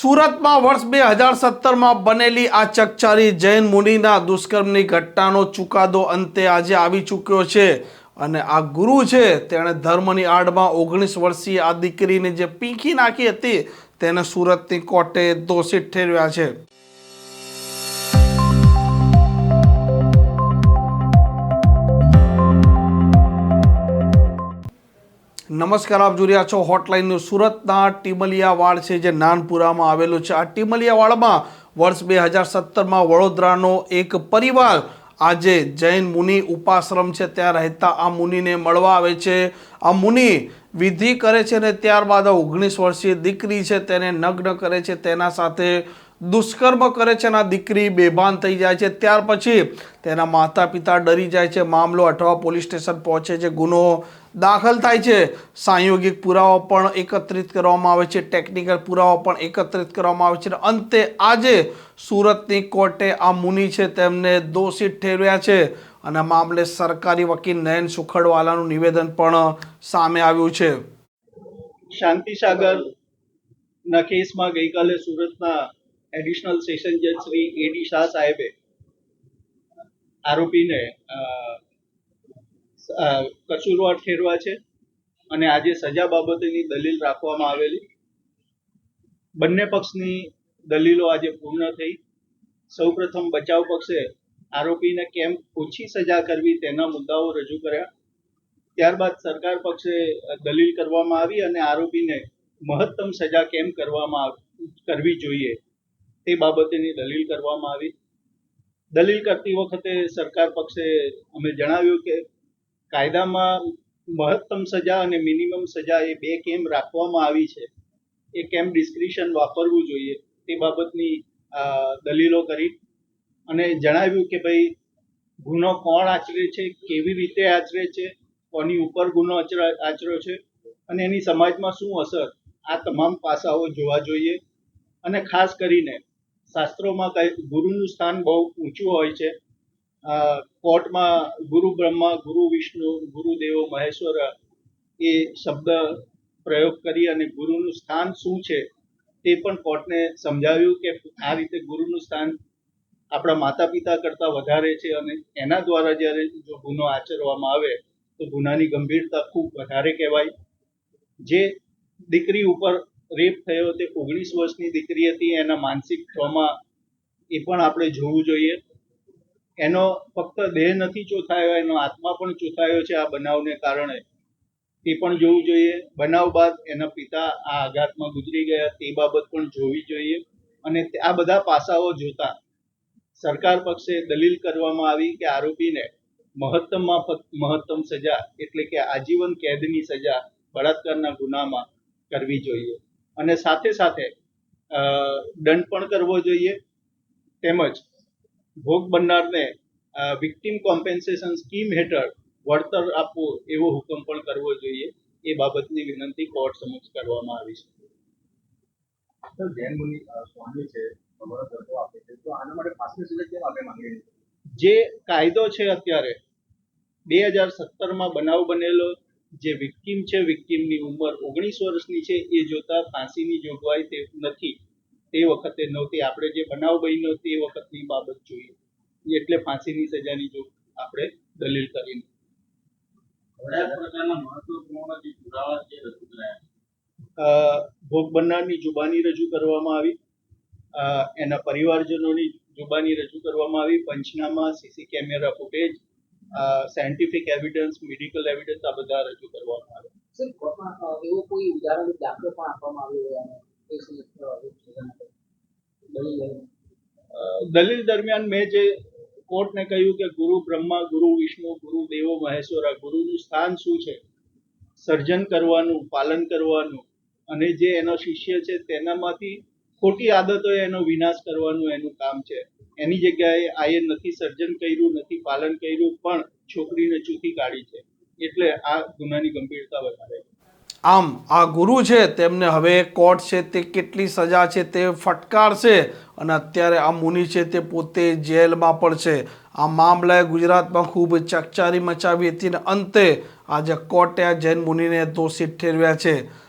સુરતમાં વર્ષ બે હજાર સત્તરમાં બનેલી આ ચકચારી જૈન મુનિના દુષ્કર્મની ઘટનાનો ચુકાદો અંતે આજે આવી ચૂક્યો છે. અને આ ગુરુ છે, તેણે ધર્મની આડમાં ઓગણીસ વર્ષીય આ દીકરીને જે પીંખી નાખી હતી, તેને સુરતની કોર્ટે દોષિત ઠેરવ્યા છે. નમસ્કાર, આપ જોઈ રહ્યા છો હોટલાઇનનું સુરતના ટીમલિયાવાડ છે, જે નાનપુરામાં આવેલું છે. આ ટીમલિયાવાડમાં વર્ષ બે હજાર સત્તરમાં વડોદરાનો એક પરિવાર આજે જૈન મુનિ ઉપાશ્રમ છે. ત્યાં રહેતા આ મુનિને મળવા આવે છે. આ મુનિ વિધિ કરે છે ને ત્યારબાદ ઓગણીસ વર્ષીય દીકરી છે, તેને નગ્ન કરે છે. તેના સાથે દુષ્કર્મ કરે છે અને આ દીકરી બેભાન થઈ જાય છે. ત્યાર પછી તેના માતા પિતા ડરી જાય છે. મામલો અઠવા પોલીસ સ્ટેશન પહોંચે છે. ગુનો દાખલ થાય છે. સાંયોગિક પુરાવો પણ એકત્રિત કરવામાં આવે છે. ટેકનિકલ પુરાવો પણ એકત્રિત કરવામાં આવે છે. અંતે આજે સુરતની કોર્ટે આ મુનિ છે તેમને દોષિત ઠેરવ્યા છે. અને મામલે સરકારી વકીલ નયન સુખડવાલાનું નિવેદન પણ સામે આવ્યું છે. શાંતિસાગર ના કેસમાં ગઈકાલે સુરતના એડિશનલ સેશન જજ શ્રી એડી શાહ સાહેબે આરોપીને કસૂરવાર ઠેરવા છે અને આજે સજા બાબતેની દલીલ રાખવામાં આવેલી. બંને પક્ષની દલીલો આજે પૂર્ણ થઈ. સૌપ્રથમ બચાવ પક્ષે આરોપીને કેમ ઓછી સજા કરવી તેના મુદ્દાઓ રજૂ કર્યા. ત્યારબાદ સરકાર પક્ષે દલીલ કરવામાં આવી અને આરોપીને મહત્તમ સજા કેમ કરવામાં કરવી જોઈએ તે બાબતેની દલીલ કરવામાં આવી. દલીલ કરતી વખતે સરકાર પક્ષે અમે જણાવ્યું કે કાયદામાં મહત્તમ સજા અને મિનિમમ સજા એ બે કેમ રાખવામાં આવી છે. એ કેમ ડિસ્ક્રિશન વાપરવું જોઈએ તે બાબતની દલીલો કરી અને જણાવ્યું કે ભાઈ ગુનો કોણ આચરે છે, કેવી રીતે આચરે છે, કોની ઉપર ગુનો આચરા- આચર્યો છે અને એની સમાજમાં શું અસર આ તમામ પાસાઓ જોવા જોઈએ. અને ખાસ કરીને શાસ્ત્રોમાં કઈ ગુરુનું સ્થાન બહુ ઊંચું હોય છે. કોર્ટમાં ગુરુ બ્રહ્મા, ગુરુ વિષ્ણુ, ગુરુ દેવો, મહેશ્વર એ શબ્દ પ્રયોગ કરી અને ગુરુનું સ્થાન શું છે તે પણ કોર્ટને સમજાવ્યું કે આ રીતે ગુરુનું સ્થાન આપણા માતા પિતા કરતાં વધારે છે અને એના દ્વારા જ્યારે જો ગુનો આચરવામાં આવે, તો ગુનાની ગંભીરતા ખૂબ વધારે કહેવાય. જે દીકરી ઉપર રેપ થયો તે ઓગણીસ વર્ષની દીકરી હતી, એના માનસિક ટ્રોમા એ પણ આપણે જોવું જોઈએ. એનો ફક્ત દેહ નથી ચોથાયો, એનો આત્મા પણ ચોથાયો છે આ બનાવને કારણે. તે પણ જોવું જોઈએ. બનાવ બાદ એના પિતા આ આઘાતમાં ગુજરી ગયા, તે બાબત પણ જોવી જોઈએ. અને આ બધા પાસાઓ જોતા સરકાર પક્ષે દલીલ કરવામાં આવી કે આરોપીને મહત્તમમાં મહત્તમ સજા એટલે કે આજીવન કેદની સજા બળાત્કારના ગુનામાં કરવી જોઈએ. અને સાથે સાથે દંડ પણ કરવો જોઈએ. તેમજ ભોગ બનનારને વિક્ટિમ કોમ્પેન્સેશન સ્કીમ હેઠળ વળતર આપવું એવો હુકમ પણ કરવો જોઈએ. એ બાબતની વિનંતી કોર્ટ સમક્ષ કરવામાં આવી છે. જૈન મુનિ સ્વામી છે આપે છે. તો આના માટે ફાંસીની સજા કેમ આપણે માંગીએ જે કાયદો છે અત્યારે બે હજાર સત્તરમાં બનાવ બનેલો જે વિક્ટીમ છે વિક્ટીમની ઉંમર ઓગણીસ વર્ષની છે એ જોતા ફાંસીની જોગવાઈ તે નથી. તે વખતે નહોતી. આપણે જે બનાવ બન્યો તે વખતની બાબત જોઈએ. એટલે ફાંસીની સજાની જો આપણે દલીલ કરીને. ભોગ બનનારની જુબાની રજૂ કરવામાં આવી. એના પરિવારજનોની જુબાની રજૂ કરવામાં આવી. પંચનામા CC camera footage scientific evidence medical evidence આ બધા રજૂ કરવામાં આવે. સર એવો કોઈ ઉદાહરણ દાખલો પણ આપવામાં આવ્યો દલીલ દરમિયાન મેં જે કોર્ટને કહ્યું કે ગુરુ બ્રહ્મા ગુરુ વિષ્ણુ ગુરુ દેવો મહેશ્વરા ગુરુનું સ્થાન શું છે? સર્જન કરવાનું પાલન કરવાનું અને જે એનો શિષ્ય છે તેનામાંથી ખોટી આદતો એનો વિનાશ કરવાનું એનું કામ છે. એની જગ્યાએ આયે નથી સર્જન કર્યું, નથી પાલન કર્યું, પણ છોકરીને ચૂકી કાઢી છે. એટલે આ ગુનાની ગંભીરતા વધારે આમ, આ ગુરુ છે, તેમને હવે કોર્ટ છે, તે કેટલી સજા છે, તે ફટકારશે અને અત્યારે આ મુનિ છે, તે પોતે જેલમાં પણ છે. આ મામલાએ ગુજરાતમાં ખૂબ ચકચારી મચાવી હતી અને અંતે આજે કોર્ટે આ જૈન મુનિને દોષિત ઠેરવ્યા છે.